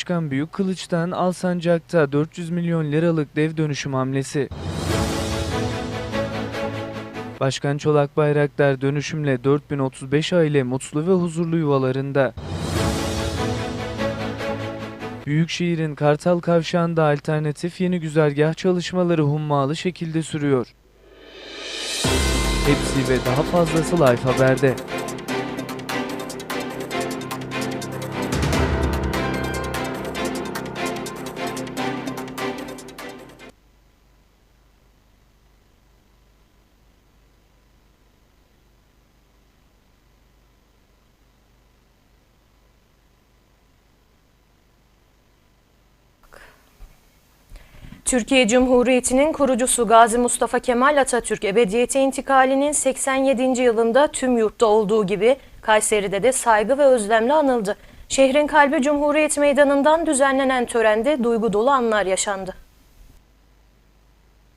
Başkan Büyük Kılıç'tan Alsancak'ta 400 milyon liralık dev dönüşüm hamlesi. Başkan Çolak Bayraktar dönüşümle 4035 aile mutlu ve huzurlu yuvalarında. Büyükşehir'in Kartal Kavşağı'nda alternatif yeni güzergah çalışmaları hummalı şekilde sürüyor. Hepsi ve daha fazlası Life Haber'de. Türkiye Cumhuriyeti'nin kurucusu Gazi Mustafa Kemal Atatürk ebediyete intikalinin 87. yılında tüm yurtta olduğu gibi Kayseri'de de saygı ve özlemle anıldı. Şehrin kalbi Cumhuriyet Meydanı'ndan düzenlenen törende duygu dolu anlar yaşandı.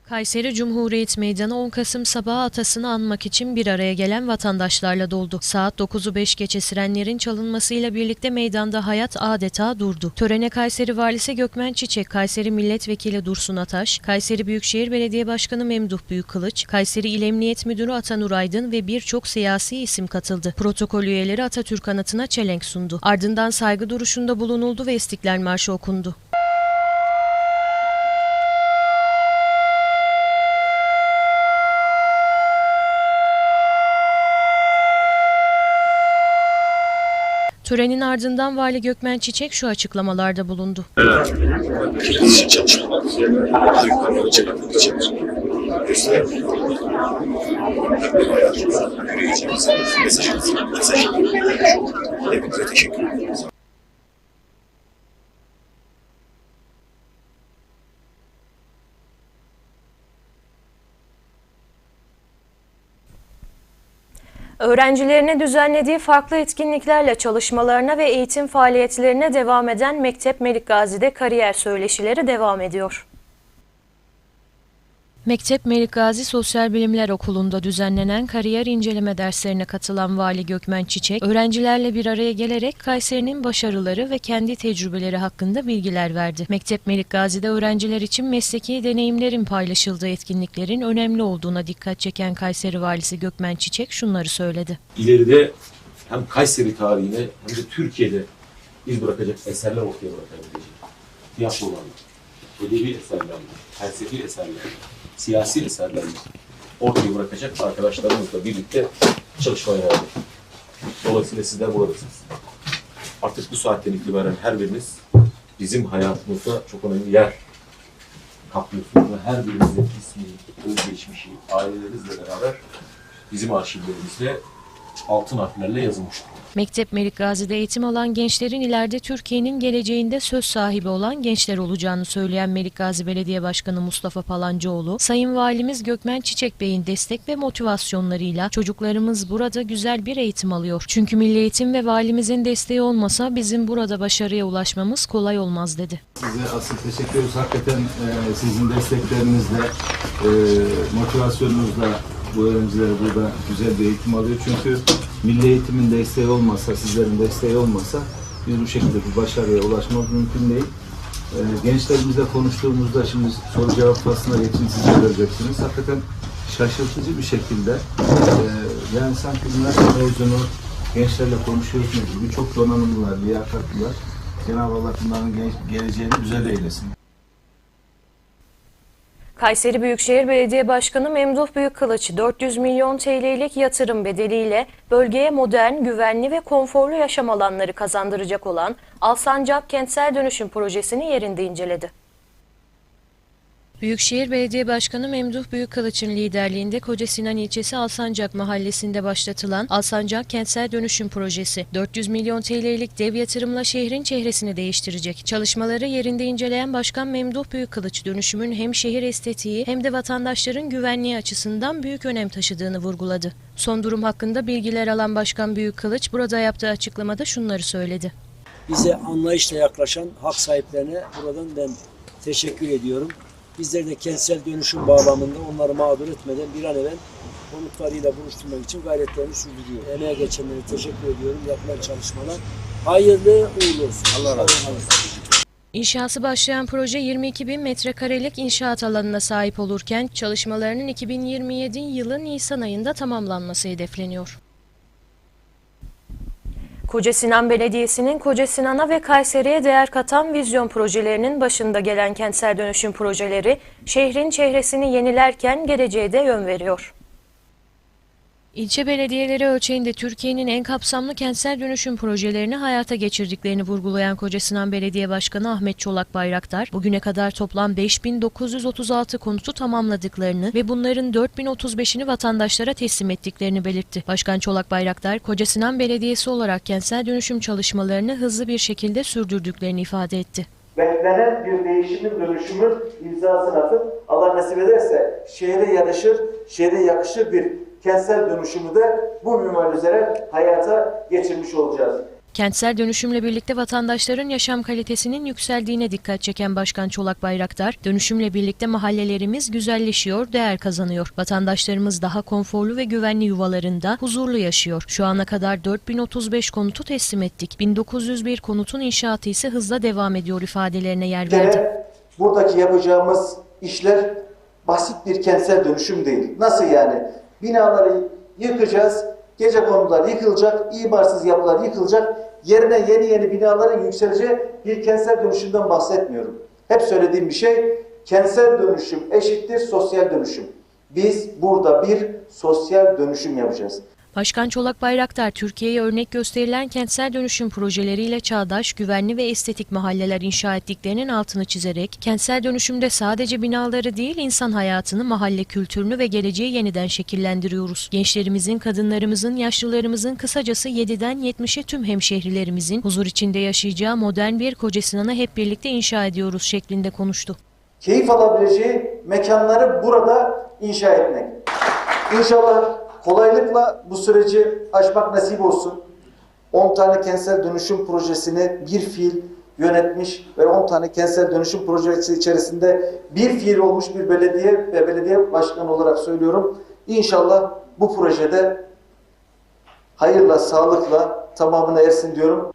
Kayseri Cumhuriyet Meydanı 10 Kasım sabahı atasını anmak için bir araya gelen vatandaşlarla doldu. Saat 9'u 5 geçe sirenlerin çalınmasıyla birlikte meydanda hayat adeta durdu. Törene Kayseri Valisi Gökmen Çiçek, Kayseri Milletvekili Dursun Ataş, Kayseri Büyükşehir Belediye Başkanı Memduh Büyükkılıç, Kayseri İl Emniyet Müdürü Atanur Aydın ve birçok siyasi isim katıldı. Protokol üyeleri Atatürk anıtına çelenk sundu. Ardından saygı duruşunda bulunuldu ve İstiklal Marşı okundu. Törenin ardından Vali Gökmen Çiçek şu açıklamalarda bulundu. kriz. Öğrencilerine düzenlediği farklı etkinliklerle çalışmalarına ve eğitim faaliyetlerine devam eden Mektep Melik Gazi'de kariyer söyleşileri devam ediyor. Mektep Melik Gazi Sosyal Bilimler Okulu'nda düzenlenen kariyer inceleme derslerine katılan Vali Gökmen Çiçek, öğrencilerle bir araya gelerek Kayseri'nin başarıları ve kendi tecrübeleri hakkında bilgiler verdi. Mektep Melik Gazi'de öğrenciler için mesleki deneyimlerin paylaşıldığı etkinliklerin önemli olduğuna dikkat çeken Kayseri Valisi Gökmen Çiçek şunları söyledi. ileride hem Kayseri tarihine hem de Türkiye'de iz bırakacak eserler ortaya bırakabilecek. Tiyatrolarla, edebi eserlerle, felsefi eserlerle, siyasi eserlerle ortaya bırakacak arkadaşlarımızla birlikte çalışmaya verdik. Dolayısıyla sizler buradasınız. Artık bu saatten itibaren her biriniz bizim hayatımızda çok önemli yer kaplıyorsunuz ve her birinizin ismi, özgeçmişi, ailelerinizle beraber bizim arşivlerimizde altın harflerle yazılmış. Mektep Melik Gazi'de eğitim alan gençlerin ileride Türkiye'nin geleceğinde söz sahibi olan gençler olacağını söyleyen Melik Gazi Belediye Başkanı Mustafa Palancıoğlu, Sayın Valimiz Gökmen Çiçek Bey'in destek ve motivasyonlarıyla çocuklarımız burada güzel bir eğitim alıyor. Çünkü milli eğitim ve valimizin desteği olmasa bizim burada başarıya ulaşmamız kolay olmaz dedi. Size asıl teşekkür ediyoruz. Hakikaten e, sizin desteklerinizle, e, motivasyonunuzla bu öğrenciler burada güzel bir eğitim alıyor. Çünkü milli eğitimin desteği olmasa, sizlerin desteği olmasa biz bu şekilde bir başarıya ulaşmamız mümkün değil. E, gençlerimizle konuştuğumuzda şimdi soru cevap faslına geçin siz de göreceksiniz. Hakikaten şaşırtıcı bir şekilde e, yani sanki üniversite mezunu gençlerle konuşuyoruz gibi çok donanımlılar, liyakatlılar. Cenab-ı Allah bunların genç, geleceğini güzel eylesin. Kayseri Büyükşehir Belediye Başkanı Memduh Büyükkılıç 400 milyon TL'lik yatırım bedeliyle bölgeye modern, güvenli ve konforlu yaşam alanları kazandıracak olan Alsancak Kentsel Dönüşüm Projesi'ni yerinde inceledi. Büyükşehir Belediye Başkanı Memduh Büyükkılıç'ın liderliğinde Koca Sinan ilçesi Alsancak mahallesinde başlatılan Alsancak Kentsel Dönüşüm Projesi 400 milyon TL'lik dev yatırımla şehrin çehresini değiştirecek. Çalışmaları yerinde inceleyen Başkan Memduh Büyükkılıç dönüşümün hem şehir estetiği hem de vatandaşların güvenliği açısından büyük önem taşıdığını vurguladı. Son durum hakkında bilgiler alan Başkan Büyükkılıç burada yaptığı açıklamada şunları söyledi. bize anlayışla yaklaşan hak sahiplerine buradan ben teşekkür ediyorum. Bizler de kentsel dönüşüm bağlamında onları mağdur etmeden bir an evvel konutlarıyla buluşturmak için gayretlerini sürdürüyor. Emeğe geçenlere teşekkür ediyorum. Yapılan çalışmalar hayırlı uğurlu olsun. Allah razı olsun. İnşası başlayan proje 22 bin metrekarelik inşaat alanına sahip olurken çalışmalarının 2027 yılı Nisan ayında tamamlanması hedefleniyor. Koca Sinan Belediyesi'nin Koca Sinan'a ve Kayseri'ye değer katan vizyon projelerinin başında gelen kentsel dönüşüm projeleri şehrin çehresini yenilerken geleceğe de yön veriyor. İlçe belediyeleri ölçeğinde Türkiye'nin en kapsamlı kentsel dönüşüm projelerini hayata geçirdiklerini vurgulayan Kocasinan Belediye Başkanı Ahmet Çolak Bayraktar, bugüne kadar toplam 5936 konutu tamamladıklarını ve bunların 4035'ini vatandaşlara teslim ettiklerini belirtti. Başkan Çolak Bayraktar, Kocasinan Belediyesi olarak kentsel dönüşüm çalışmalarını hızlı bir şekilde sürdürdüklerini ifade etti. beklenen bir değişimin dönüşümün imzasını atıp Allah nasip ederse şehre yaraşır, şehre yakışır bir kentsel dönüşümü de bu minval üzere hayata geçirmiş olacağız. Kentsel dönüşümle birlikte vatandaşların yaşam kalitesinin yükseldiğine dikkat çeken Başkan Çolak Bayraktar, dönüşümle birlikte mahallelerimiz güzelleşiyor, değer kazanıyor. Vatandaşlarımız daha konforlu ve güvenli yuvalarında huzurlu yaşıyor. Şu ana kadar 4035 konutu teslim ettik. 1901 konutun inşaatı ise hızla devam ediyor ifadelerine yer verdi. buradaki yapacağımız işler basit bir kentsel dönüşüm değil. Nasıl yani? Binaları yıkacağız, gece konular yıkılacak, imarsız yapılar yıkılacak, yerine yeni yeni binaların yükseleceği bir kentsel dönüşümden bahsetmiyorum. Hep söylediğim bir şey, kentsel dönüşüm eşittir sosyal dönüşüm. Biz burada bir sosyal dönüşüm yapacağız. Başkan Çolak Bayraktar, Türkiye'ye örnek gösterilen kentsel dönüşüm projeleriyle çağdaş, güvenli ve estetik mahalleler inşa ettiklerinin altını çizerek, kentsel dönüşümde sadece binaları değil, insan hayatını, mahalle kültürünü ve geleceği yeniden şekillendiriyoruz. Gençlerimizin, kadınlarımızın, yaşlılarımızın, kısacası 7'den 70'e tüm hemşehrilerimizin huzur içinde yaşayacağı modern bir Kocasinan'ı hep birlikte inşa ediyoruz şeklinde konuştu. keyif alabileceği mekanları burada inşa etmek. İnşallah kolaylıkla bu süreci aşmak nasip olsun. 10 tane kentsel dönüşüm projesini bir fiil yönetmiş ve 10 tane kentsel dönüşüm projesi içerisinde bir fiil olmuş bir belediye ve belediye başkanı olarak söylüyorum. İnşallah bu projede hayırla, sağlıkla tamamına ersin diyorum.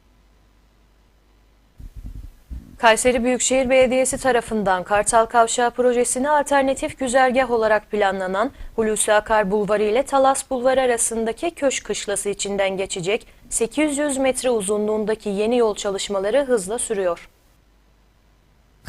Kayseri Büyükşehir Belediyesi tarafından Kartal Kavşağı projesine alternatif güzergah olarak planlanan Hulusi Akar Bulvarı ile Talas Bulvarı arasındaki Köşk Kışlası içinden geçecek 800 metre uzunluğundaki yeni yol çalışmaları hızla sürüyor.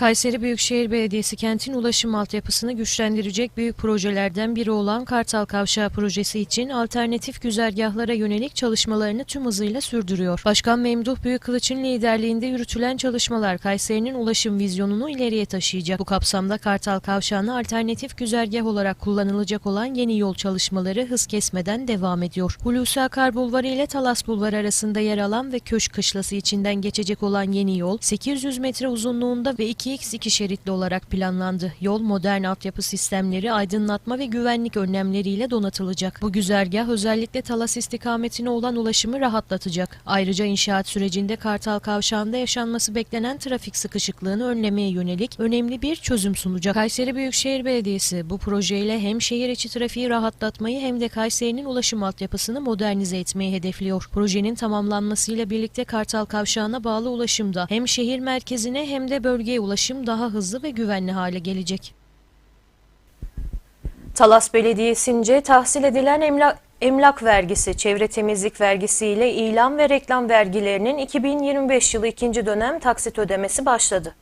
Kayseri Büyükşehir Belediyesi kentin ulaşım altyapısını güçlendirecek büyük projelerden biri olan Kartal Kavşağı projesi için alternatif güzergahlara yönelik çalışmalarını tüm hızıyla sürdürüyor. Başkan Memduh Büyükkılıç'ın liderliğinde yürütülen çalışmalar Kayseri'nin ulaşım vizyonunu ileriye taşıyacak. Bu kapsamda Kartal Kavşağı'na alternatif güzergah olarak kullanılacak olan yeni yol çalışmaları hız kesmeden devam ediyor. Hulusi Akar Bulvarı ile Talas Bulvarı arasında yer alan ve Köşk Kışlası içinden geçecek olan yeni yol 800 metre uzunluğunda ve 2x2 şeritli olarak planlandı. Yol modern altyapı sistemleri, aydınlatma ve güvenlik önlemleriyle donatılacak. Bu güzergah özellikle Talas istikametine olan ulaşımı rahatlatacak. Ayrıca inşaat sürecinde Kartal Kavşağı'nda yaşanması beklenen trafik sıkışıklığını önlemeye yönelik önemli bir çözüm sunacak. Kayseri Büyükşehir Belediyesi bu projeyle hem şehir içi trafiği rahatlatmayı hem de Kayseri'nin ulaşım altyapısını modernize etmeyi hedefliyor. Projenin tamamlanmasıyla birlikte Kartal Kavşağı'na bağlı ulaşımda hem şehir merkezine hem de bölgeye ulaşım daha hızlı ve güvenli hale gelecek. Talas Belediyesi'nce tahsil edilen emlak, emlak vergisi, çevre temizlik vergisi ile ilan ve reklam vergilerinin 2025 yılı ikinci dönem taksit ödemesi başladı.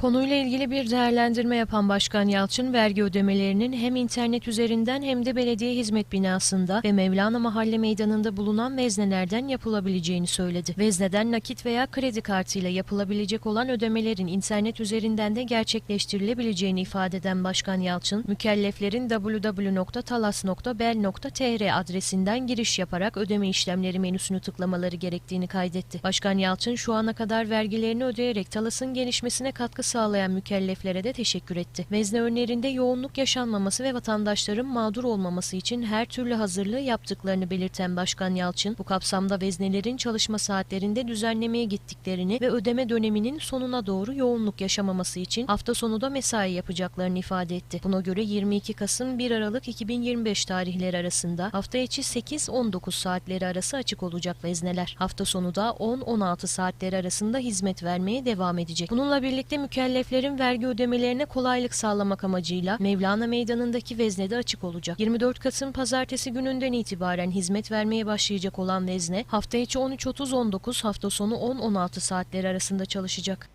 Konuyla ilgili bir değerlendirme yapan Başkan Yalçın, vergi ödemelerinin hem internet üzerinden hem de belediye hizmet binasında ve Mevlana Mahalle Meydanı'nda bulunan veznelerden yapılabileceğini söyledi. Vezneden nakit veya kredi kartıyla yapılabilecek olan ödemelerin internet üzerinden de gerçekleştirilebileceğini ifade eden Başkan Yalçın, mükelleflerin www.talas.bel.tr adresinden giriş yaparak ödeme işlemleri menüsünü tıklamaları gerektiğini kaydetti. Başkan Yalçın, şu ana kadar vergilerini ödeyerek Talas'ın gelişmesine katkı sağlayan mükelleflere de teşekkür etti. Vezne önlerinde yoğunluk yaşanmaması ve vatandaşların mağdur olmaması için her türlü hazırlığı yaptıklarını belirten Başkan Yalçın, bu kapsamda veznelerin çalışma saatlerinde düzenlemeye gittiklerini ve ödeme döneminin sonuna doğru yoğunluk yaşamaması için hafta sonu da mesai yapacaklarını ifade etti. Buna göre 22 Kasım 1 Aralık 2025 tarihleri arasında hafta içi 8-19 saatleri arası açık olacak vezneler. Hafta sonu da 10-16 saatleri arasında hizmet vermeye devam edecek. Bununla birlikte mükelleflerin vergi ödemelerine kolaylık sağlamak amacıyla Mevlana Meydanı'ndaki vezne de açık olacak. 24 Kasım pazartesi gününden itibaren hizmet vermeye başlayacak olan vezne hafta içi 13.30-19 hafta sonu 10-16 saatleri arasında çalışacak.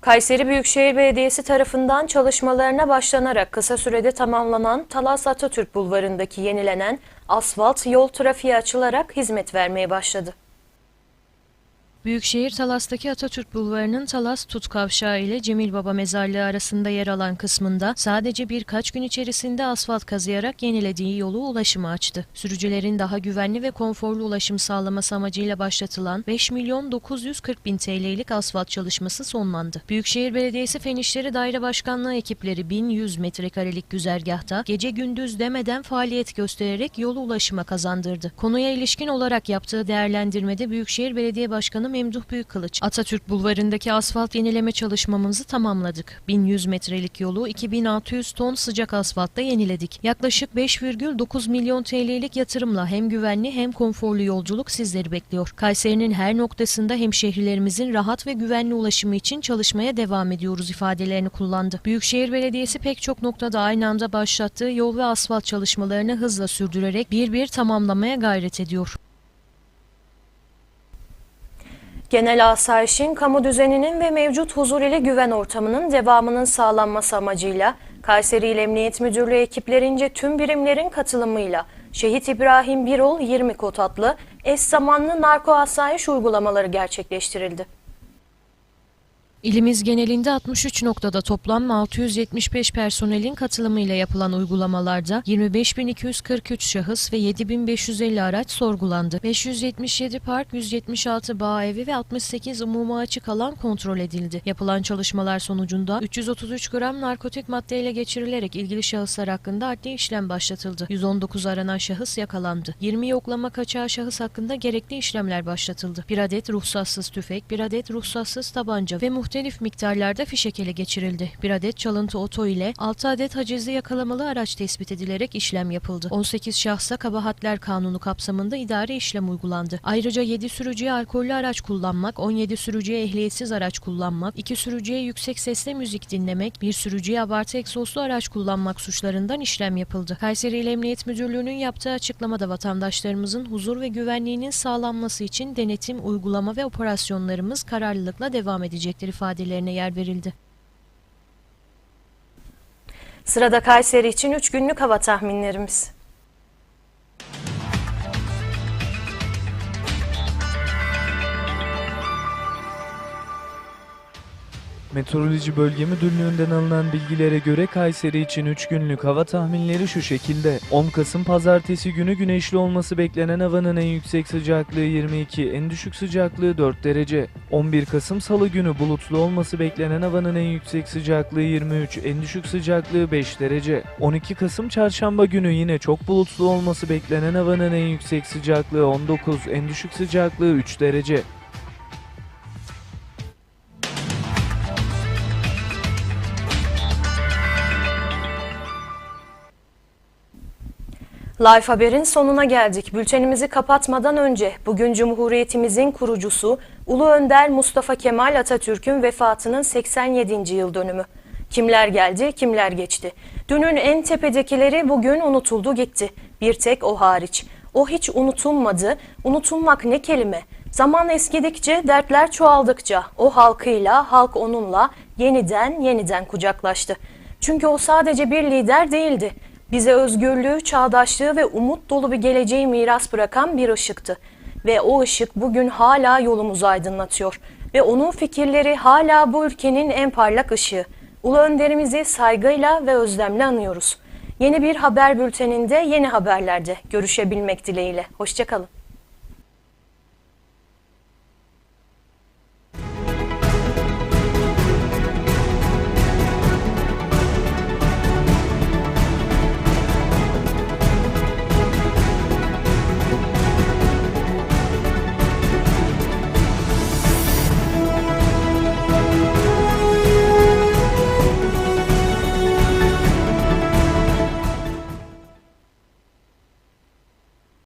Kayseri Büyükşehir Belediyesi tarafından çalışmalarına başlanarak kısa sürede tamamlanan Talas Atatürk Bulvarı'ndaki yenilenen asfalt yol trafiği açılarak hizmet vermeye başladı. Büyükşehir Talas'taki Atatürk Bulvarı'nın Talas Tut Kavşağı ile Cemil Baba Mezarlığı arasında yer alan kısmında sadece birkaç gün içerisinde asfalt kazıyarak yenilediği yolu ulaşıma açtı. Sürücülerin daha güvenli ve konforlu ulaşım sağlaması amacıyla başlatılan 5 milyon 940 bin TL'lik asfalt çalışması sonlandı. Büyükşehir Belediyesi Fen İşleri Daire Başkanlığı ekipleri 1100 metrekarelik güzergahta gece gündüz demeden faaliyet göstererek yolu ulaşıma kazandırdı. Konuya ilişkin olarak yaptığı değerlendirmede Büyükşehir Belediye Başkanı Memduh Büyükkılıç, Atatürk Bulvarı'ndaki asfalt yenileme çalışmamızı tamamladık. 1100 metrelik yolu 2600 ton sıcak asfaltla yeniledik. Yaklaşık 5,9 milyon TL'lik yatırımla hem güvenli hem konforlu yolculuk sizleri bekliyor. Kayseri'nin her noktasında hemşehrilerimizin rahat ve güvenli ulaşımı için çalışmaya devam ediyoruz ifadelerini kullandı. Büyükşehir Belediyesi pek çok noktada aynı anda başlattığı yol ve asfalt çalışmalarını hızla sürdürerek bir bir tamamlamaya gayret ediyor. Genel asayişin, kamu düzeninin ve mevcut huzur ile güven ortamının devamının sağlanması amacıyla Kayseri İl Emniyet Müdürlüğü ekiplerince tüm birimlerin katılımıyla Şehit İbrahim Birol 20 kod adlı eş zamanlı narko asayiş uygulamaları gerçekleştirildi. İlimiz genelinde 63 noktada toplam 675 personelin katılımıyla yapılan uygulamalarda 25.243 şahıs ve 7.550 araç sorgulandı. 577 park, 176 bağ evi ve 68 umuma açık alan kontrol edildi. Yapılan çalışmalar sonucunda 333 gram narkotik maddeyle geçirilerek ilgili şahıslar hakkında adli işlem başlatıldı. 119 aranan şahıs yakalandı. 20 yoklama kaçağı şahıs hakkında gerekli işlemler başlatıldı. Bir adet ruhsatsız tüfek, bir adet ruhsatsız tabanca ve muhtelif miktarlarda fişek ele geçirildi. Bir adet çalıntı oto ile 6 adet hacizli yakalamalı araç tespit edilerek işlem yapıldı. 18 şahsa kabahatler kanunu kapsamında idari işlem uygulandı. Ayrıca 7 sürücüye alkollü araç kullanmak, 17 sürücüye ehliyetsiz araç kullanmak, 2 sürücüye yüksek sesle müzik dinlemek, 1 sürücüye abartı egzozlu araç kullanmak suçlarından işlem yapıldı. Kayseri İl Emniyet Müdürlüğü'nün yaptığı açıklamada vatandaşlarımızın huzur ve güvenliğinin sağlanması için denetim, uygulama ve operasyonlarımız kararlılıkla devam edecektir ifadelerine yer verildi. Sırada Kayseri için 3 günlük hava tahminlerimiz. Meteoroloji Bölge Müdürlüğü'nden alınan bilgilere göre Kayseri için 3 günlük hava tahminleri şu şekilde. 10 Kasım Pazartesi günü güneşli olması beklenen havanın en yüksek sıcaklığı 22, en düşük sıcaklığı 4 derece. 11 Kasım Salı günü bulutlu olması beklenen havanın en yüksek sıcaklığı 23, en düşük sıcaklığı 5 derece. 12 Kasım Çarşamba günü yine çok bulutlu olması beklenen havanın en yüksek sıcaklığı 19, en düşük sıcaklığı 3 derece. Life Haber'in sonuna geldik. Bültenimizi kapatmadan önce bugün Cumhuriyetimizin kurucusu Ulu Önder Mustafa Kemal Atatürk'ün vefatının 87. yıl dönümü. Kimler geldi, kimler geçti. Dünün en tepedekileri bugün unutuldu gitti. Bir tek o hariç. O hiç unutulmadı. Unutulmak ne kelime? Zaman eskidikçe, dertler çoğaldıkça o halkıyla, halk onunla yeniden yeniden kucaklaştı. Çünkü o sadece bir lider değildi. Bize özgürlüğü, çağdaşlığı ve umut dolu bir geleceği miras bırakan bir ışıktı. Ve o ışık bugün hala yolumuzu aydınlatıyor. Ve onun fikirleri hala bu ülkenin en parlak ışığı. Ulu önderimizi saygıyla ve özlemle anıyoruz. Yeni bir haber bülteninde, yeni haberlerde görüşebilmek dileğiyle. Hoşçakalın.